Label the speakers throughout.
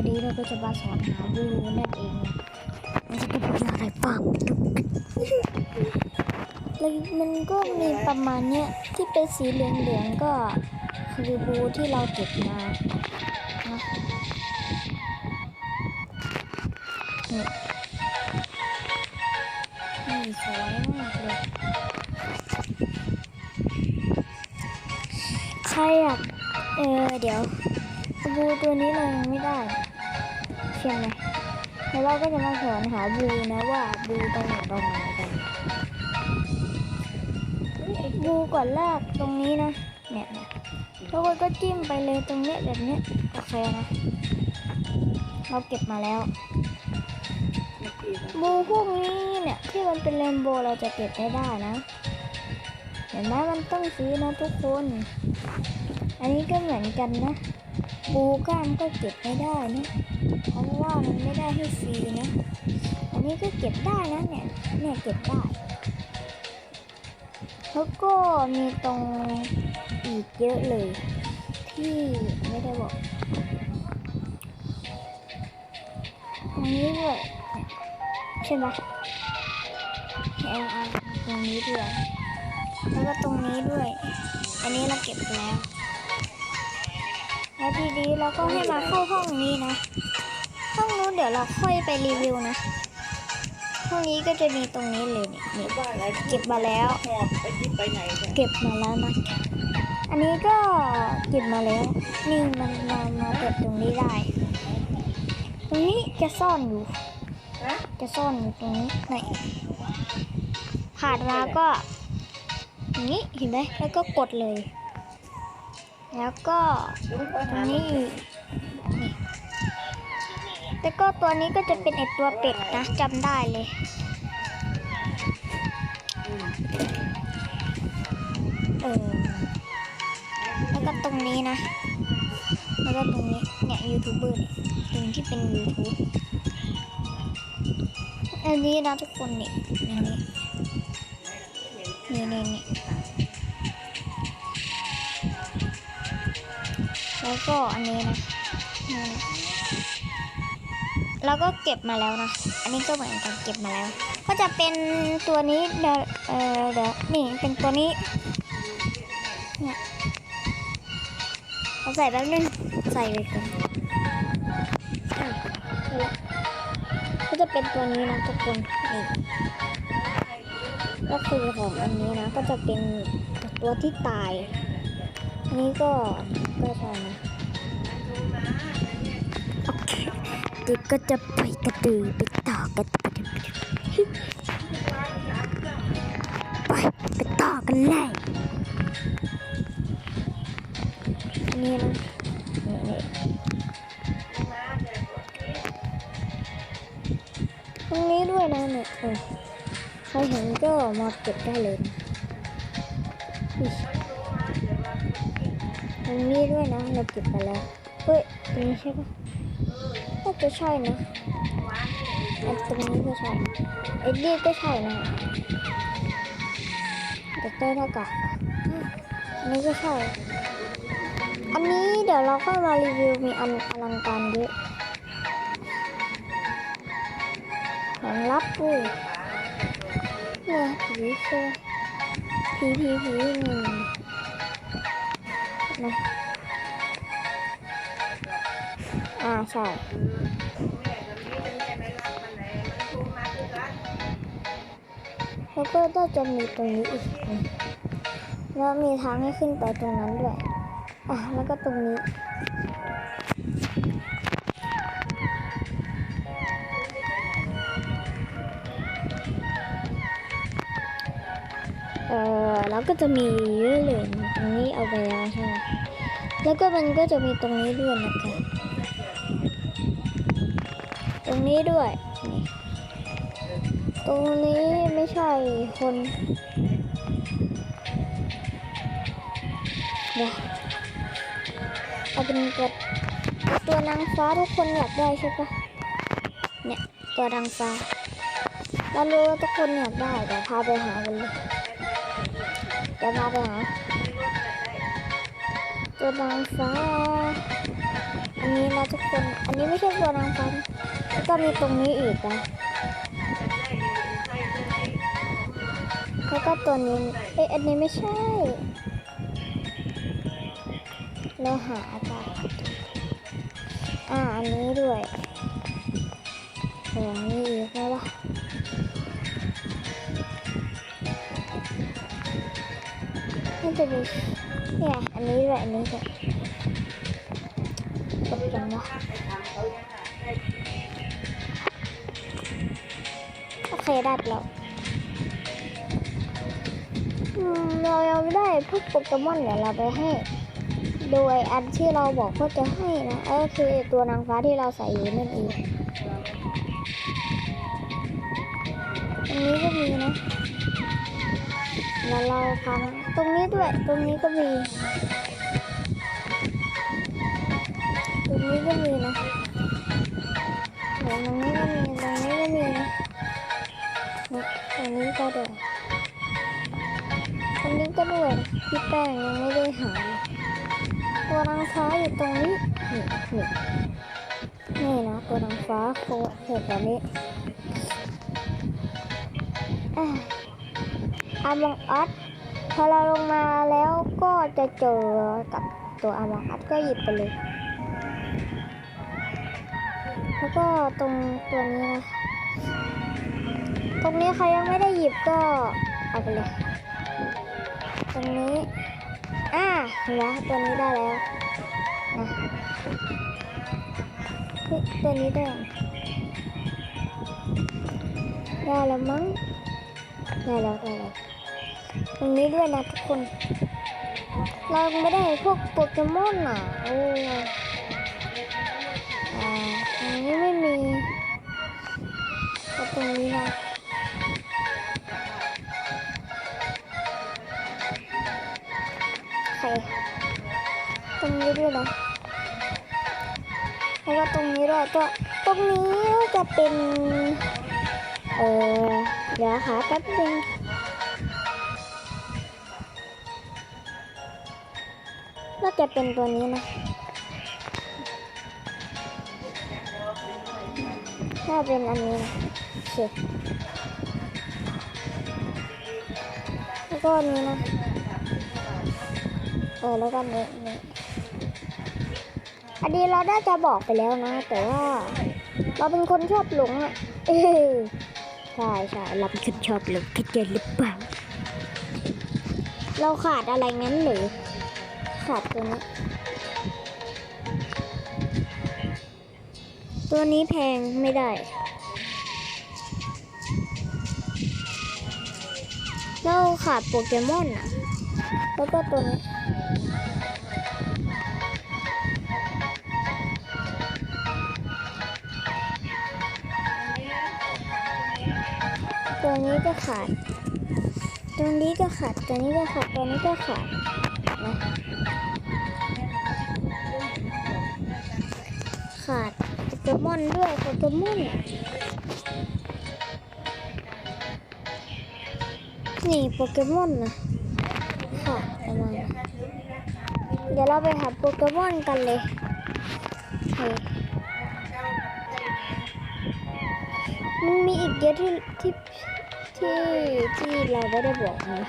Speaker 1: วันนี้เราก็จะมาสอนหาบูนั่นเองนะมันจะเป็นอะไรบ้างไปดูกันเลยมันก็มีประมาณเนี้ยที่เป็นสีเหลืองๆก็คือบูที่เราเก็บมานะนี่นี่สวยมากเลยใช่อะเออเดี๋ยวบูตัวนี้เรายังไม่ได้ ใช่ไหมแล้วเราก็จะมาสอนหาบูนะว่าบูตรงไหนตรงไหนกันบูก่อนแรกตรงนี้นะเนี่ยเนี่ยแล้วก็จิ้มไปเลยตรงเนี้ยแบบเนี้ยโอเคนะ เราเก็บมาแล้ว บูพวกนี้เนี่ยที่มันเป็นเรนโบว์เราจะเก็บไม่ได้นะ เห็นไหมมันต้องซื้อนะทุกคน อันนี้ก็เหมือนกันนะ บูกล้ามก็เก็บไม่ได้นะ เพราะว่ามันไม่ได้ให้ฟรีนะ อันนี้ก็เก็บได้นะเนี่ย เนี่ยเก็บได้ แล้วก็มีตรงอีกเยอะเลย ที่ไม่ได้บอก ตรงนี้ด้วยใช่ไหมเอาเอาตรงนี้ด้วย แล้วก็ตรงนี้ด้วย อันนี้เราเก็บแล้วแล้วทีนี้เราก็ให้มาเข้าห้องนี้นะ นเดี๋ยวเราค่อยไปรีวิวนะห้องนี้ก็จะมีตรงนี้เลยนี่นี่เก็บมาแล้ว
Speaker 2: หอบไปยิบไปไหนเนี่ย
Speaker 1: เก็บมาแล้วนะ อันนี้ก็เก็บมาแล้ว นี่มันมามาเก็บตรงนี้ได้ ตรงนี้จะซ่อนอยู่
Speaker 2: ฮะ
Speaker 1: จะซ่อนอยู่ตรงนี้ไหนผ่านมาก็อย่างนี้เห็นไหมแล้วก็กดเลย แล้วก็
Speaker 2: ลุงไป
Speaker 1: ตร
Speaker 2: หาง
Speaker 1: นี้อีก แล้วก็ตัวนี้ก็จะเป็นไอตัวเป็ดนะจำได้เลย เออ แล้วก็ตรงนี้นะ แล้วก็ตรงนี้ เนี่ยยูทูบเบอร์เนี่ยตรงที่เป็น YouTube อันนี้นะทุกคนนี่อันนี้นี่นี่นี่แล้วก็อันนี้นะ แล้วก็เก็บมาแล้วนะ อันนี้ก็เหมือนกันเก็บมาแล้ว ก็จะเป็นตัวนี้เดี๋ยวเออเดี๋ยวนี่เป็นตัวนี้เนี่ยเอาใส่แป๊บนึงใส่เลยก่อนอะเอาละก็จะเป็นตัวนี้นะทุกคนนี่ก็คือของอันนี้นะ ก็จะเป็นตัวที่ตายนนี้ก็ก็ใช่นะ เด็กก็จะไปกระตือไปต่อกันไปไปไปต่อกันเลยนี่นี่ตรงนี้ด้วยนะเนี่ยเออใครเห็นก็มาเก็บได้เลยนะอุ๊ยตรงนี้ด้วยนะเราเก็บไปแล้วเฮ้ยตรงนี้ใช่ปะ น่าจะใช่นะอันตรงนี้ก็ใช่ไอ้นี่ก็ใช่นะแต่เต้เท่ากับอันนี้ก็ใช่ อันนี้เดี๋ยวเราค่อยมารีวิวมีอันอลังการเยอะของลับด้วยเนี่ยผีเชื่อผีผีผีนี่นะอ่าใช่ แล้วก็น่าจะมีตรงนี้อีกแล้วมีทางให้ขึ้นไปตรงนั้นด้วยอะแล้วก็ตรงนี้เออแล้วก็จะมีเยอะเลยตรงนี้เอาไปแล้วใช่ไหมแล้วก็มันก็จะมีตรงนี้ด้วยนะคะตรงนี้ด้วย ตรงนี้ไม่ใช่คนเดี๋ยวเอาเป็นตัวตัวนางฟ้าทุกคนอยากได้ใช่ปะเนี่ยตัวนางฟ้าเรารู้ว่าทุกคนอยากได้เดี๋ยวพาไปหากันเลยเดี๋ยวพาไปหาตัวนางฟ้า อันนี้นะทุกคน อันนี้ไม่ใช่ตัวนางฟ้าก็มีตรงนี้อีกนะ แล้วก็ตัวนี้ เอ้ยอันนี้ไม่ใช่ เราหาไปอ่า อันนี้ด้วยโอ้นี่อีกแล้ววะน่าจะมีเนี่ยอันนี้ด้วย อันนี้ด้วยกดยังวะโอเค ได้แล้ว เรายังไม่ได้พวกโปเกมอนเนี่ยเราไปให้โดยอันที่เราบอกว่าจะให้นะก็คือตัวนางฟ้าที่เราใส่อยู่นั่นเองตรงนี้ก็มีนะแล้วเราพังตรงนี้ด้วยตรงนี้ก็มี ตรงนี้ก็มีนะตรงนี้ก็มีตรงนี้ก็มีนะนี่ตรงนี้ก็เด้วยต รงนี้ก็ด้วยพี่แป้งยังไม่ได้หายตัวนางฟ้าอยู่ตรงนี้นี่นี่นี่นะตัวนางฟ้าโคเห็นแบบนี้อามองอัดพอเราลงมาแล้วก็จะเจอกับตัวอามองอัดก็หยิบไปเลย แล้วก็ตรงตัวนี้นะ ตรงนี้ใครยังไม่ได้หยิบก็เอาไปเลย รงนี้ อ่าเห็นไหมตัวนี้ได้แล้วนะตัวนี้ได้ได้แล้วมั้งได้แล้วได้แล้วตรงนี้ด้วยนะทุกคน เราไม่ได้พวกโปเกมอนอะโอ้อ่าตรงนี้ไม่มีก็ตรงนี้นะ ตรงนี้ด้วยนะแล้วก็ตรงนี้ด้วยตัวตรงนี้จะเป็น เออเดี๋ยวหาแป๊บนึงน่าจะเป็นตัวนี้นะน่าเป็นอันนี้นะโอเคแล้วก็อันนี้นะ เออแล้วก็นี่นี่อันนี้เราได้จะบอกไปแล้วนะ แต่ว่า เราเป็นคนชอบหลงอะใช่ใช่เราเป็นคนชอบหลงเข้าใจหรือเปล่าเราขาดอะไรงั้นหรือขาดตัวนี้ตัวนี้แพงไม่ได้ เราขาดโปเกมอนอะแล้วก็ตัวนี้ ขาด ตัวนี้ก็ขาด ตัวนี้ก็ขาด ตัวนี้ก็ขาดนะขาดโปเกมอนด้วยโปเกมอนนี่โปเกมอนนะค่ะประมาณเดี๋ยวเราไปหาโปเกมอนกันเลยเฮ้ยมันมีอีกเยอะที่ที่ ที่ที่เราไม่ได้บอกนะ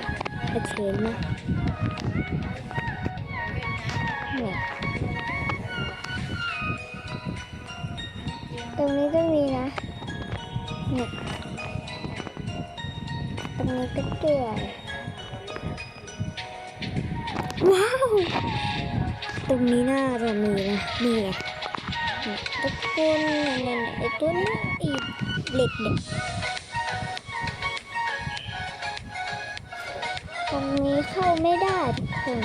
Speaker 1: โอเคไหมเนี่ยตรงนี้ก็มีนะเนี่ยตรงนี้ก็เตื่อยว้าว ตรงนี้น่าจะมีนะ นี่ไงนี่ทุกคนนั่นไอ้ตัวนี้อีกเหล็กเด็ก ตรงนี้เข้าไม่ได้ทุกคน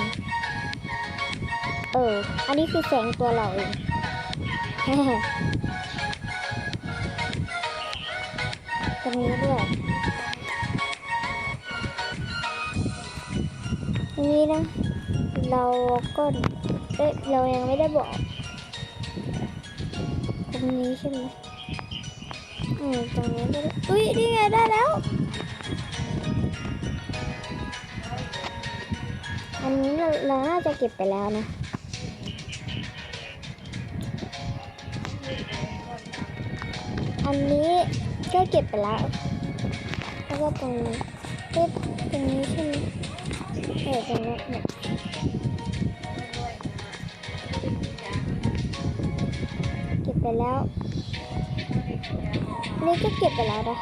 Speaker 1: เออ อันนี้คือแสงตัวเราเองตรงนี้ด้วยนี้นะ เราก็เอ๊ะเรายังไม่ได้บอก ตรงนี้ใช่ไหมอืมตรงนี้ได้แล้วอุ้ยนี่ไงได้แล้ว อันนี้เราเราน่าจะเก็บไปแล้วนะ อันนี้ก็เก็บไปแล้ว แล้วก็ตรงนี้ตรงนี้ใช่ไหมเออตรงนี้เนี่ยเก็บไปแล้ว นี่ก็เก็บไปแล้วนะ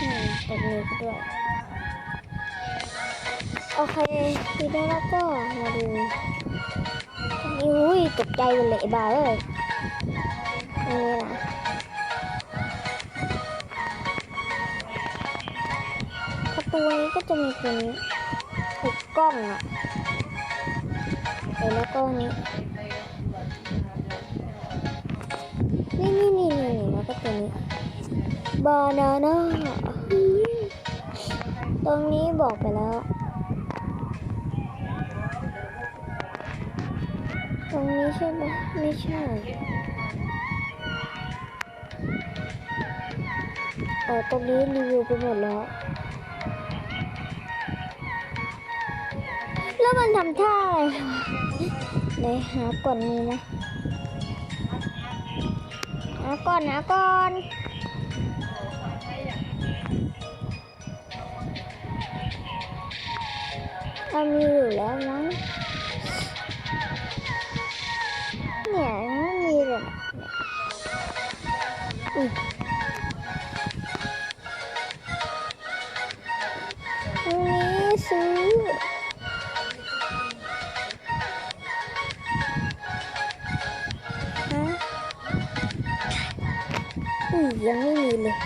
Speaker 1: อืมตรงนี้ก็ด้วย โอเคทีนี้เราก็มาดูอุ้ยตกใจเลยไอ้บ้าเอ้ยนนี้นะประตูนี้ก็จะมีตัวนี้ถูกกล้องอะแล้วก็นี้นี่นี่นี่นี่นี่แล้วก็ตัวนี้บานาน่าตรงนี้บอกไปแล้ว รงนี้ใช่ไหมไม่ใช่เออตรงนี้รีวิวไปหมดแล้ว แล้วมันทำท่าอะไรไหนหาก่อนมีไหมหาก่อนหาก่อนเอามีอยู่แล้วมั้ง นี้ซื้อฮะอุ้ยยังไม่มีเลย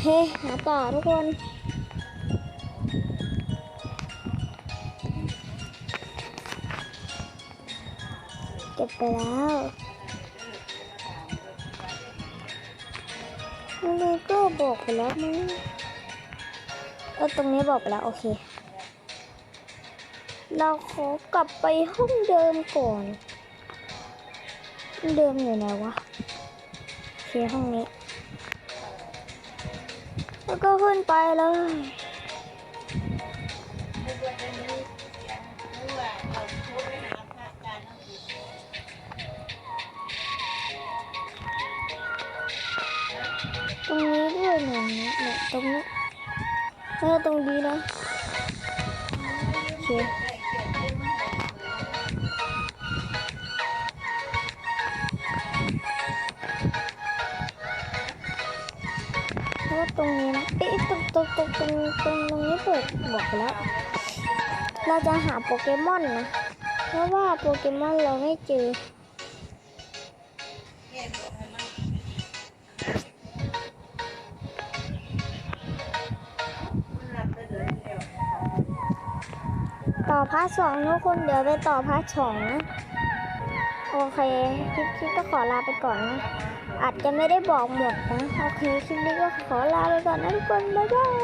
Speaker 1: เฮ้หาต่อทุกคนเก็บไปแล้ว แล้วมั้งเออตรงนี้บอกไปแล้วโอเค เราขอกลับไปห้องเดิมก่อน เดิมอยู่ไหนวะโอเคห้องนี้ แล้วก็ขึ้นไปเลย ตรงนี้ด้วยหนึ่งเนี่ยตรงนี้เออตรงนี้นะโอเคแล้วตรงนี้นะเอ๊ะตรงตรงตรงตรงตรงตรงนี้เปิดบอกแล้ว เราจะหาโปเกมอนนะ เพราะว่าโปเกมอนเราไม่เจอ พาร์ทสองทุกคนเดี๋ยวไปต่อพาร์ทสองนะ โอเคคลิปนี้ก็ขอลาไปก่อนนะ อาจจะไม่ได้บอกหมดนะ โอเคคลิปนี้ก็ขอลาไปก่อนนะทุกคน บ๊ายบาย